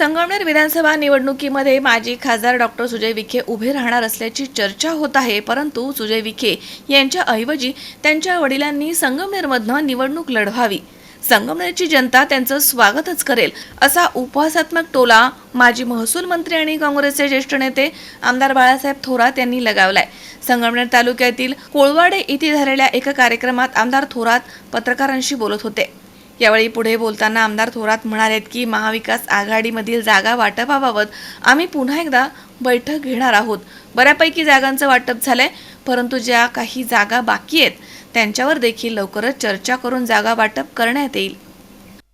संगमनेर विधानसभा निवडणुकीमध्ये माजी खासदार डॉक्टर सुजय विखे उभे राहणार असल्याची चर्चा होत आहे परंतु सुजय विखे यांच्या ऐवजी त्यांच्या वडिलांनी संगमनेरमधनं निवडणूक लढवावी. संगमनेरची जनता त्यांचं स्वागतच करेल असा उपहासात्मक टोला माजी महसूल मंत्री आणि काँग्रेसचे ज्येष्ठ नेते आमदार बाळासाहेब थोरात यांनी लगावलाय. संगमनेर तालुक्यातील कोळवाडे येथे झालेल्या एका कार्यक्रमात आमदार थोरात पत्रकारांशी बोलत होते. यावेळी पुढे बोलताना आमदार थोरात म्हणालेत की महाविकास आघाडीमधील जागा वाटपाबाबत आम्ही पुन्हा एकदा बैठक घेणार आहोत. बऱ्यापैकी जागांचं वाटप झालंय परंतु ज्या काही जागा बाकी आहेत त्यांच्यावर देखील लवकरच चर्चा करून जागा वाटप करण्यात येईल.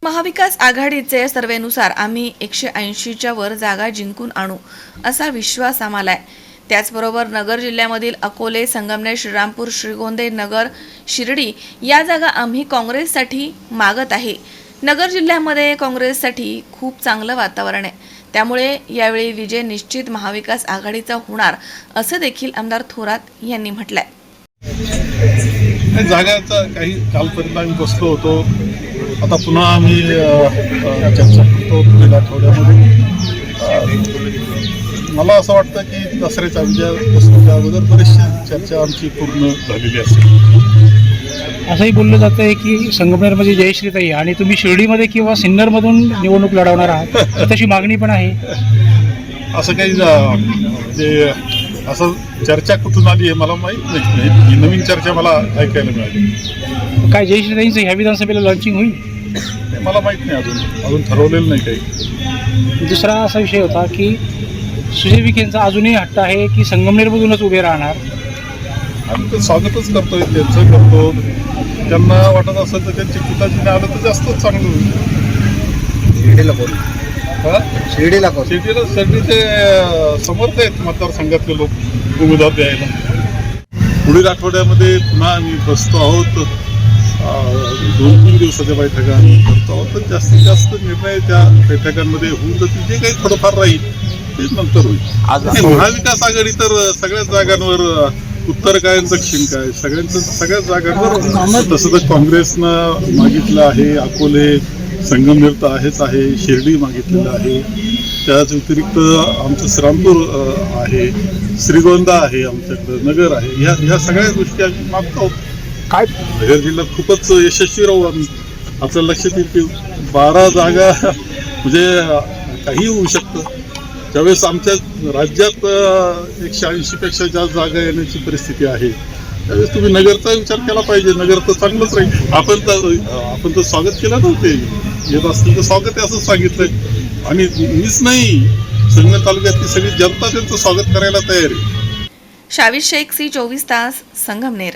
महाविकास आघाडीचे सर्वेनुसार आम्ही एकशे ऐंशीच्या वर जागा जिंकून आणू असा विश्वास आम्हाला आहे. त्याचबरोबर नगर जिल्ह्यामधील अकोले संगमनेर श्रीरामपूर श्रीगोंदे नगर शिर्डी या जागा आम्ही काँग्रेससाठी मागत आहे. नगर जिल्ह्यामध्ये काँग्रेससाठी खूप चांगलं वातावरण आहे. त्यामुळे यावेळी विजय निश्चित महाविकास आघाडीचा होणार असं देखील आमदार थोरात यांनी म्हटलंय. जागाचा काही कालपर्यंत आम्ही बसलो होतो? आता पुन्हा आम्ही चर्चा करतो. पुढील आठवड्यामध्ये मला असं वाटतं की दसऱ्याच्या अगोदर दसऱ्याच्या अगोदर बरीचशी चर्चा आमची पूर्ण झालेली असेल. असंही बोललं जातं आहे की संगमनेरमध्ये जयश्रीताई आणि तुम्ही शिर्डीमध्ये किंवा सिन्नरमधून निवडणूक लढवणार आहात तशी मागणी पण आहे. असं काही म्हणजे असं चर्चा कुठून आली आहे मला माहीत नाही. ही नवीन चर्चा मला ऐकायला मिळाली. काय जयश्रीताईंचं ह्या विधानसभेला लॉन्चिंग होईल? मला माहीत नाही अजून. अजून ठरवलेलं नाही काही. दुसरा असा विषय होता की सुजय विखेंचा अजूनही हट्ट आहे की संगमनेरमधूनच उभे राहणार? आम्ही तर स्वागतच करतोय त्यांचं करतो. त्यांना वाटत असेल तर त्यांची पिताजीने आलं तर जास्तच चांगलं होईल. शिर्डीला कोण? हा? शिर्डीला कोण? शेतीला शेतीचे अं, समर्थ आहेत मतदारसंघातले लोक उमेदवार द्यायला. पुढील आठवड्यामध्ये पुन्हा आम्ही बसतो आहोत. अं, दोन तीन दिवसाच्या बैठका आम्ही करतो आहोत. तर जास्तीत जास्त निर्णय त्या बैठकांमध्ये होऊन जातील. जे काही थोडंफार राहील. ते नंतर होईल महाविकास आघाडी तर सगळ्याच जागांवर उत्तर काय दक्षिण काय सगळ्यांचं सगळ्याच जागांवर तसं तर काँग्रेसनं मागितलं आहे अकोले संगमनेर तर आहेच आहे शिर्डी मागितलेलं आहे. त्याच व्यतिरिक्त आमचं श्रीरामपूर अं, आहे श्रीगोंदा आहे आमच्याकडं नगर आहे. ह्या ह्या सगळ्या गोष्टी आम्ही मागतो. काय? नगर जिल्ह्यात खूपच यशस्वी राहू आम्ही. आपल्या लक्षात येईल की बारा जागा म्हणजे काही होऊ शकतं. ज्यावेळेस आमच्या राज्यात एकशे ऐंशीपेक्षा जास्त जागा येण्याची परिस्थिती आहे त्यावेळेस तुम्ही नगरचा विचार केला पाहिजे. नगर तर चांगलंच राहील. आपण तर आपण तर स्वागत केलं नव्हते. येत असतील तर स्वागत आहे असं सांगितलंय. आणि मीच नाही. संगमेर तालुक्यातली सगळी जनता त्यांचं स्वागत करायला तयार आहे. शावीर शेख सी चोवीस तास संगमनेर.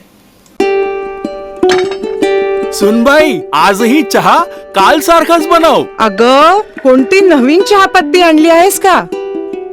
सुनबाई आजही चहा काल सारखाच बनव. अग कोणती नवीन चहापत्ती आणली आहेस का?